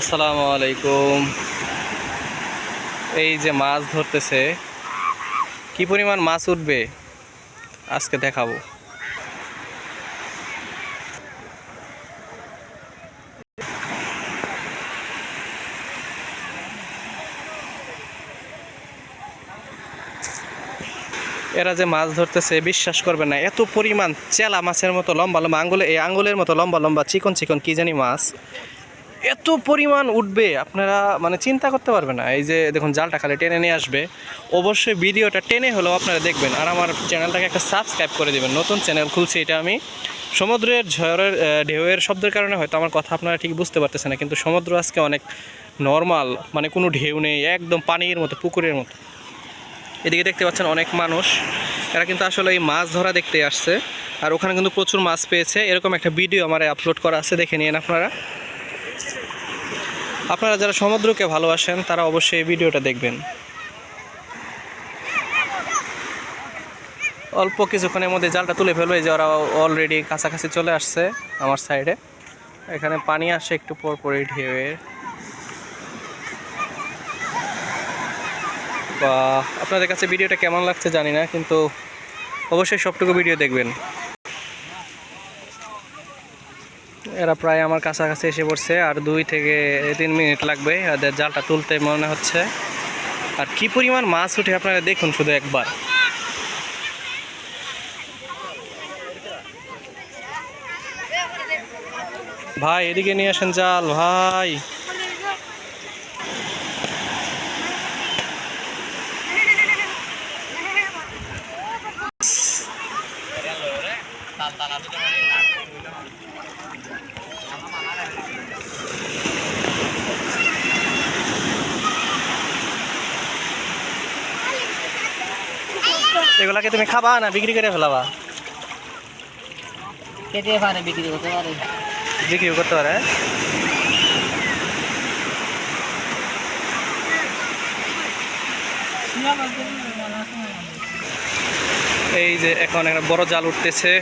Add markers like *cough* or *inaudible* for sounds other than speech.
আসসালামু আলাইকুম। এই যে মাছ ধরতেছে, কি পরিমাণ মাছ উঠবে? আজকে দেখাবো। এরা যে মাছ ধরতেছে, বিশ্বাস করবে না, এত পরিমাণ চেলা মাছের মতো লম্বা লম্বা আঙ্গুলে, এই আঙ্গুলের মতো লম্বা লম্বা চিকন চিকন কি জানি মাছ। এত পরিমাণ উঠবে, আপনারা মানে চিন্তা করতে পারবেন না। এই যে দেখুন, জালটা খালি টেনে নিয়ে আসবে। অবশ্যই ভিডিওটা টেনে হলেও আপনারা দেখবেন। আর আমার চ্যানেলটাকে একটা সাবস্ক্রাইব করে দেবেন। নতুন চ্যানেল খুলছি এটা আমি। সমুদ্রের ঝড়ের ঢেউয়ের শব্দের কারণে হয়তো আমার কথা আপনারা ঠিক বুঝতে পারতেছেন না, কিন্তু সমুদ্র আজকে অনেক নর্মাল মানে কোনো ঢেউ নেই, একদম পানির মতো, পুকুরের মতো। এদিকে দেখতে পাচ্ছেন অনেক মানুষ। এরা কিন্তু আসলে এই মাছ ধরা দেখতে আসছে। আর ওখানে কিন্তু প্রচুর মাছ পেয়েছে। এরকম একটা ভিডিও আমার আপলোড করা আছে, দেখে নিন আপনারা। আপনারা যারা সমুদ্রকে ভালোবাসেন, তারা অবশ্যই এই ভিডিওটা দেখবেন। অল্প কিছুক্ষণের মধ্যে জালটা তুলে ফেলবে যে ওরা অলরেডি কাছাকাছি চলে আসছে আমার সাইডে এখানে পানি আসে একটু পর পরই ঢেউয়ের বা আপনাদের কাছে ভিডিওটা কেমন লাগছে জানি না, কিন্তু অবশ্যই সবটুকু ভিডিও দেখবেন। এরা প্রায় আমার কাছাকাছি এসে পড়ছে আর দুই থেকে তিন মিনিট লাগবে এদের জালটা তুলতে মনে হচ্ছে। আর কি পরিমাণ মাছ উঠে আপনারা দেখুন শুধু একবার। ভাই এদিকে নিয়ে আসেন জাল ভাই। *laughs* এগুলাকে তুমি খাবা না বিক্রি করে ফেলাবা? কেটে পারে বিক্রি করতে পারে। বিক্রি করতে পারে এই যে এখন একটা বড় জাল উঠতেছে।